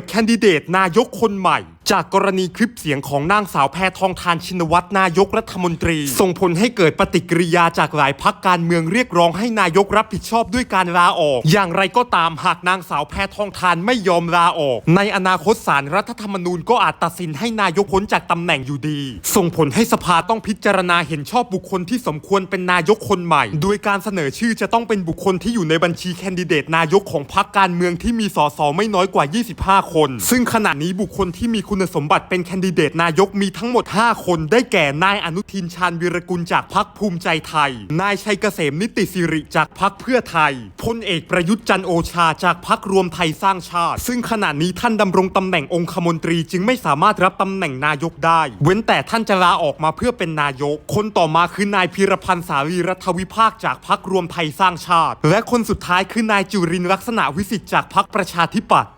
ดแคนดิเดตนายกคนใหม่ จากกรณีคลิปเสียงของนางสาวแพทองทานชินวัตรนายกรัฐมนตรี ส่งผลให้เกิดปฏิกิริยาจากหลายพักการเมืองเรียกร้องให้นายกรับผิดชอบด้วยการลาออก อย่างไรก็ตามหากนางสาวแพทองทานไม่ยอมลาออก ในอนาคตศาลรัฐธรรมนูญก็อาจตัดสินให้นายกพ้นจากตำแหน่งอยู่ดี ส่งผลให้สภาต้องพิจารณาเห็นชอบบุคคลที่สมควรเป็นนายกคนใหม่ โดยการเสนอชื่อจะต้องเป็นบุคคลที่อยู่ในบัญชีแคนดิเดตนายกของพรรคการเมืองที่มีสสไม่น้อยกว่า 25 คน ซึ่งขณะนี้บุคคลที่มีคุณณสมบัติเป็นแคนดิเดตนายกมีทั้งหมด 5 คนได้แก่นายอนุทินชาญวีรกุลจากพรรคภูมิใจไทย นายชัยเกษมนิติสิริจากพรรคเพื่อไทยพลเอกประยุทธ์จันโอชาจากพรรครวมไทยสร้างชาติ ซึ่งขณะนี้ท่านดำรงตำแหน่งองคมนตรีจึงไม่สามารถรับตำแหน่งนายกได้ เว้นแต่ท่านจะลาออกมาเพื่อเป็นนายก คนต่อมาคือนายพีรพันธ์สารีรัฐวิภาคจากพรรครวมไทยสร้างชาติ และคนสุดท้ายคือนายจุรินลักษณะวิสิทธิ์จากพรรคประชาธิปัตย์